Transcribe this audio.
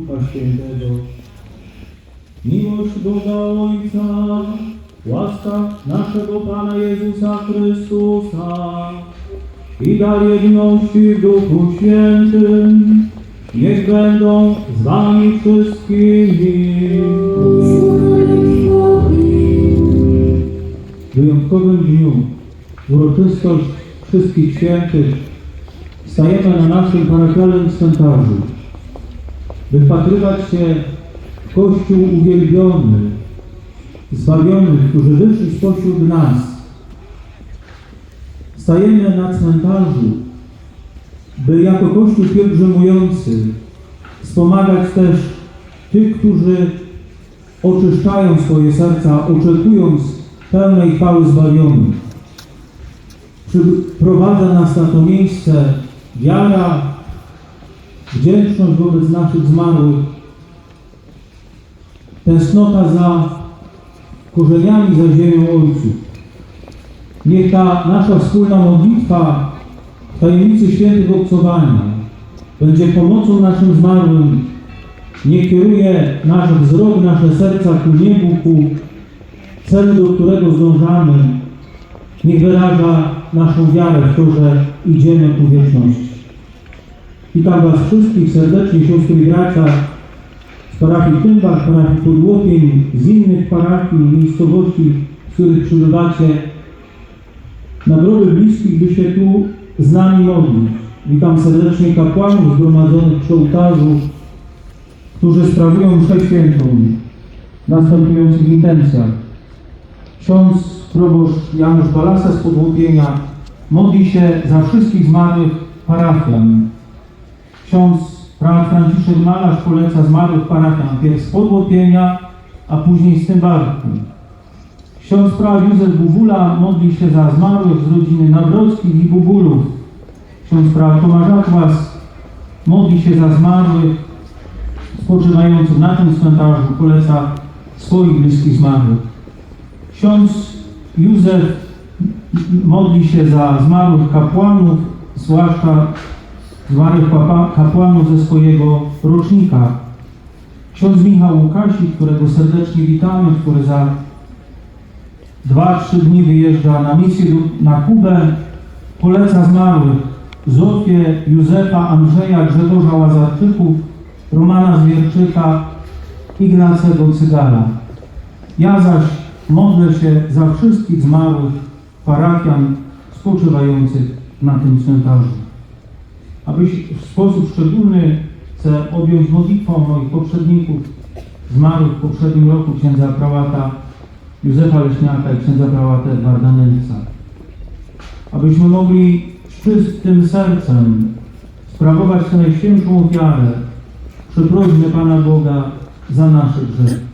Ducha Świętego. Miłość Boga Ojca, łaska naszego Pana Jezusa Chrystusa i dar jedności w Duchu Świętym, niech będą z Wami wszystkimi. W wyjątkowym dniu, uroczystość wszystkich świętych, stajemy na naszym parafialnym cmentarzu, by wpatrywać się w Kościół uwielbiony, zbawiony, którzy wyszli spośród nas. Stajemy na cmentarzu, by jako Kościół pielgrzymujący wspomagać też tych, którzy oczyszczają swoje serca, oczekując pełnej chwały zbawionych. Przyprowadza nas na to miejsce wiara, wdzięczność wobec naszych zmarłych, tęsknota za korzeniami, za ziemią Ojców. Niech ta nasza wspólna modlitwa w tajemnicy świętych obcowania będzie pomocą naszym zmarłym. Niech kieruje nasz wzrok, nasze serca ku niebu, ku celu, do którego zdążamy. Niech wyraża naszą wiarę w to, że idziemy ku wieczności. Witam Was wszystkich serdecznie, siostry i bracia z parafii Tymbach, parafii Podłopień, z innych parafii, miejscowości, z których przybywacie na groby bliskich, by się tu z nami modlić. Witam serdecznie kapłanów zgromadzonych przy ołtarzu, którzy sprawują mszę świętą w następujących intencjach. Ksiądz proboszcz Janusz Balasa z Podłopienia modli się za wszystkich zmarłych parafian. Ksiądz prałat Franciszek Malarz poleca zmarłych parafian, pierw z Podłopienia, a później z Tymbarku. Ksiądz prałat Józef Bubula modli się za zmarłych z rodziny Nawrockich i Bubulów. Ksiądz prałat Tomasz Atłas modli się za zmarłych spoczywających na tym cmentarzu, poleca swoich bliskich zmarłych. Ksiądz Józef modli się za zmarłych kapłanów, zwłaszcza kapa- kapłanów ze swojego rocznika. Ksiądz Michał Łukasik, którego serdecznie witamy, który za dwa, trzy dni wyjeżdża na misję na Kubę, poleca zmarłych Zofię, Józefa, Andrzeja, Grzegorza Łazarczyków, Romana Zwierczyka, Ignacego Cygara. Ja zaś modlę się za wszystkich zmarłych parafian spoczywających na tym cmentarzu. Abyś w sposób szczególny chcę objąć modlitwą moich poprzedników, zmarłych w poprzednim roku księdza prałata Józefa Leśniaka i księdza prałata Edwarda Nęca. Abyśmy mogli z czystym sercem sprawować tę najświętszą ofiarę przy prośbie Pana Boga za nasze grzechy.